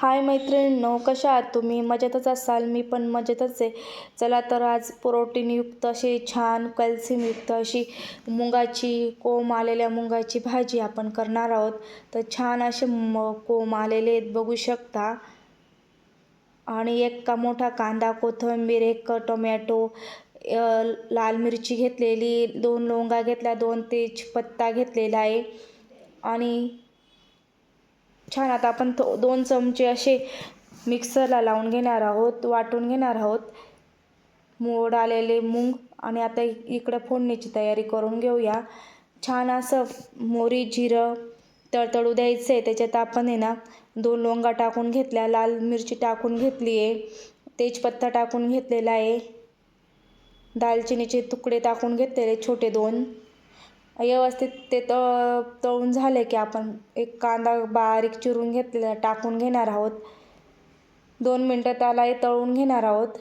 हाय मैत्रिणींनो कशा आहात तुम्ही? मजेतच असाल? मी पण मजेतच आहे. चला तर आज प्रोटीनयुक्त अशी छान कॅल्शियमयुक्त अशी मुगाची कोंब आलेल्या मुगाची भाजी आपण करणार आहोत. तर छान असे म कोंब आलेले आहेत बघू शकता. आणि एक का मोठा कांदा कोथिंबीर एक टोमॅटो लाल मिरची घेतलेली दोन लवंगा घेतल्या दोन तेजपत्ता घेतलेला आहे. आणि छान आता आपण तो दोन चमचे असे मिक्सरला लावून घेणार आहोत वाटून घेणार आहोत. मोड आलेले मूग आणि आता इकडं फोडणीची तयारी करून घेऊया. छान असं मोरी जिरं तळतळू द्यायचं आहे त्याच्यात आपण आहे ना दोन लोंगा टाकून घेतल्या लाल मिरची टाकून घेतली आहे. तेजपत्ता टाकून घेतलेला आहे. दालचिनीचे तुकडे टाकून घेतलेले छोटे दोन. व्यवस्थित ते तळ तळून झाले की आपण एक कांदा बारीक चिरून घेतलेला टाकून घेणार आहोत. दोन मिनटं त्यालाही तळून घेणार आहोत.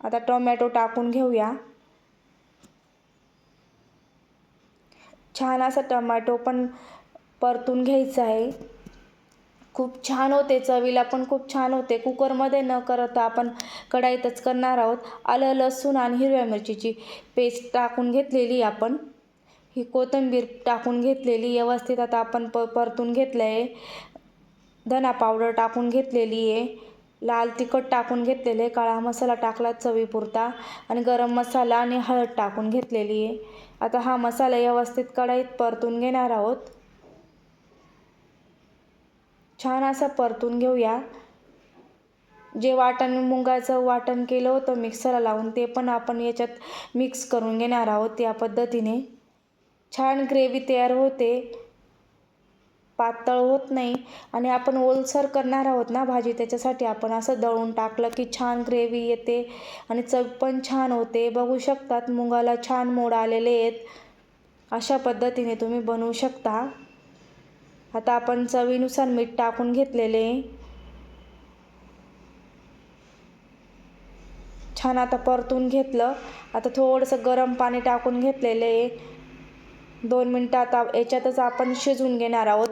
आता टोमॅटो टाकून घेऊया. छान असा टोमॅटो पण परतून घ्यायचा आहे. खूप छान होते चवीला पण खूप छान होते. कुकरमध्ये न करता आपण कढाईतच करणार आहोत. आलं लसूण आणि हिरव्या मिरचीची पेस्ट टाकून घेतलेली आपण. ही कोथिंबीर टाकून घेतलेली व्यवस्थित आता आपण प परतून घेतलं आहे धना पावडर टाकून घेतलेली आहे. लाल तिखट टाकून घेतलेले काळा मसाला टाकला चवीपुरता. आणि गरम मसाला आणि हळद टाकून घेतलेली आहे. आता हा मसाला व्यवस्थित कढईत परतून घेणार आहोत. छान असं परतून घेऊया. जे वाटण मुंगाचं वाटण केलं होतं मिक्सरला लावून ते पण आपण याच्यात मिक्स करून घेणार आहोत या पद्धतीने. छान ग्रेव्ही तयार होते. पातळ होत नाही. आणि आपण ओलसर करणार आहोत ना भाजी त्याच्यासाठी आपण असं दळून टाकलं की छान ग्रेव्ही येते आणि चव पण छान होते. बघू शकतात मुगाला छान मोड आलेले आहेत. अशा पद्धतीने तुम्ही बनवू शकता. आता आपण चवीनुसार मीठ टाकून घेतलेले. छान आता परतून घेतलं. आता थोडंसं गरम पाणी टाकून घेतलेलं. आहे दोन मिनटं आता याच्यातच आपण शिजवून घेणार आहोत.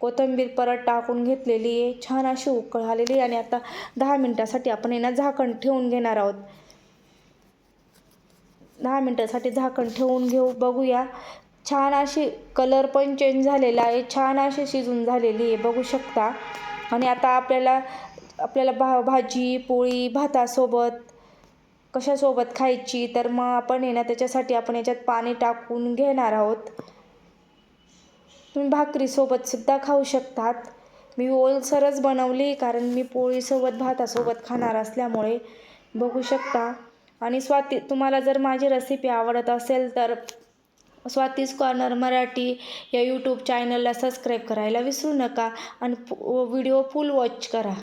कोथिंबीर परत टाकून घेतलेली आहे. छान अशी उकळ आलेली आहे आणि आता दहा मिनटासाठी आपण यांना झाकण ठेवून घेणार आहोत. दहा मिनटासाठी झाकण ठेवून घेऊ बघूया. छान अशी कलर पण चेंज झालेला आहे. छान अशी शिजून झालेली आहे बघू शकता. आणि आता आपल्याला आपल्याला भा भाजी पोळी भातासोबत कशासोबत खायची? तर मग आपण आहे ना त्याच्यासाठी आपण याच्यात पाणी टाकून घेणार आहोत. तुम्ही भाकरीसोबत सुद्धा खाऊ शकतात. मी ओलसरच बनवली कारण मी पोळीसोबत भातासोबत खाणार असल्यामुळे. बघू शकता. आणि स्वाती तुम्हाला जर माझी रेसिपी आवडत असेल तर स्वातीज कॉर्नर मराठी या यूट्यूब चॅनलला सबस्क्राईब करायला विसरू नका. आणि व्हिडिओ फुल वॉच करा.